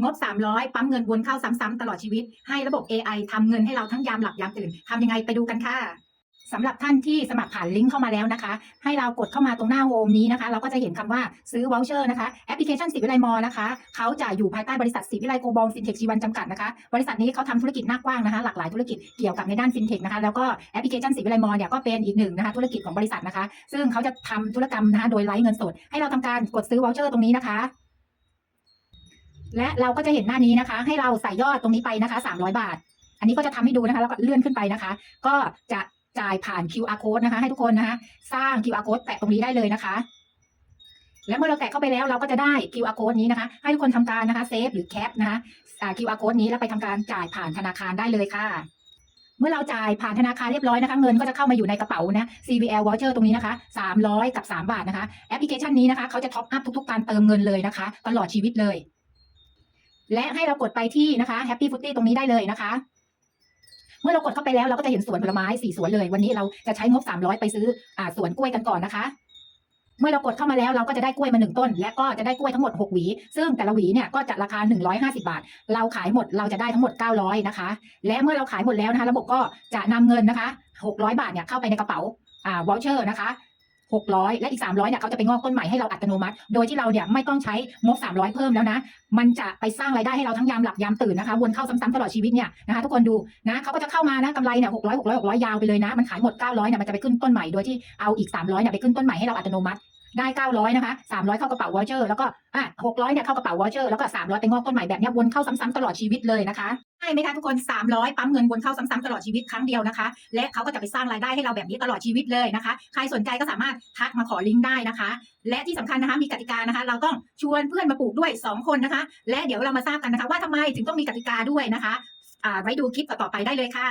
งบ 300 ปั๊มเงินวนเข้าซ้ำๆตลอดชีวิต ให้ระบบ AI ทำเงินให้เราทั้งยามหลับยามตื่นทำยังไงไปดูกันค่ะสำหรับท่านที่สมัครผ่านลิงก์เข้ามาแล้วนะคะ ให้เรากดเข้ามาตรงหน้าโฮมนี้นะคะ เราก็จะเห็นคำว่าซื้อวอลเชอร์นะคะแอปพลิเคชันสิวิไลมอลนะคะเขาจะอยู่ภายใต้บริษัทสิวิไลโกบอลฟินเทคชีวันจำกัดนะคะ บริษัทนี้เขาทำธุรกิจหน้ากว้างนะคะ หลากหลายธุรกิจเกี่ยวกับในด้านฟินเทคนะคะ แล้วก็แอปพลิเคชันสิวิไลมอลเนี่ยก็เป็นอีกหนึ่งนะคะ ธุรกิจของบริษัทนะคะ ซึ่งเขาจะทำธุรกรรมนะคะโดยไร้เงินสด ให้เราทำการกดซื้อวอลเชอร์ตรงนี้นะคะ และเราก็จะเห็นหน้านี้นะคะ ให้เราใส่ยอดตรงนี้ไปนะคะ 300 บาท อันนี้ก็จะทำให้ดูนะคะ แล้วก็เลื่อนขึ้นไปนะคะ ก็จะจ่ายผ่าน QR code นะคะ ให้ทุกคนนะคะ สร้าง QR code แตะตรงนี้ได้เลยนะคะ และเมื่อเราแตะเข้าไปแล้วเราก็จะได้ QR code นี้นะคะ ให้ทุกคนทำการนะคะเซฟหรือแคปนะคะ QR code นี้แล้วไปทำการจ่ายผ่านธนาคารได้เลยค่ะเมื่อเราจ่ายผ่านธนาคารเรียบร้อยนะคะ เงินก็จะเข้ามาอยู่ในกระเป๋านะ CVL voucher ตรงนี้นะคะ 300 กับ 3 บาทนะคะ แอปพลิเคชันนี้นะคะ เขาจะท็อปอัพทุกๆ การเติมเงินเลยนะคะ ตลอดชีวิตเลย และให้เรากดไปที่นะคะ Happy Footy ตรงนี้ได้เลยนะคะ เมื่อเรากดเข้าไปแล้วเราก็จะเห็นสวนผลไม้สี่สวนเลย วันนี้เราจะใช้งบ 300 ไปซื้ออ่าสวนกล้วยกันก่อนนะคะ เมื่อเรากดเข้ามาแล้วเราก็จะได้กล้วยมาหนึ่งต้น และก็จะได้กล้วยทั้งหมด 6 หวี ซึ่งแต่ละหวีเนี่ยก็จะราคา 150 บาท เราขายหมดเราจะได้ทั้งหมด 900 นะคะ และเมื่อเราขายหมดแล้วนะคะ ระบบก็จะนำเงินนะคะ 600 บาทเนี่ยเข้าไปในกระเป๋าอ่าวอลเชอร์นะคะ 600 และอีก 300เนี่ยเขาจะไปงอกต้นใหม่ให้เราอัตโนมัติ โดยที่เราเนี่ยไม่ต้องใช้งบ300 เพิ่มแล้วนะ มันจะไปสร้างรายได้ให้เราทั้งยามหลับยามตื่นนะคะวนเข้าซ้ำๆตลอดชีวิตเนี่ยนะคะทุกคนดูนะเขาก็จะเข้ามานะกำไรเนี่ย600 600 600ยาวไปเลยนะ มันขายหมด 900เนี่ยมันจะไปขึ้นต้นใหม่โดยที่เอาอีก 300เนี่ยไปขึ้นต้นใหม่ให้เราอัตโนมัติ ได้ 900 นะคะ 300 เข้ากระเป๋าวอเชอร์ แล้วก็อะ600 เนี่ยเข้ากระเป๋าวอเชอร์ แล้วก็ 300 ไปงอกต้นใหม่แบบนี้วนเข้าซ้ำๆตลอดชีวิตเลยนะคะใช่ไหมคะทุกคน 300 ปั๊มเงินวนเข้าซ้ำๆตลอดชีวิตครั้งเดียวนะคะ และเขาก็จะไปสร้างรายได้ให้เราแบบนี้ตลอดชีวิตเลยนะคะ ใครสนใจก็สามารถทักมาขอลิงก์ได้นะคะ และที่สำคัญนะคะมีกติกานะคะ เราต้องชวนเพื่อนมาปลูกด้วย 2 คนนะคะ และเดี๋ยวเรามาทราบกันนะคะ ว่าทำไมถึงต้องมีกติกาด้วยนะคะอ่าไว้ดูคลิปต่อๆไปได้เลยค่ะ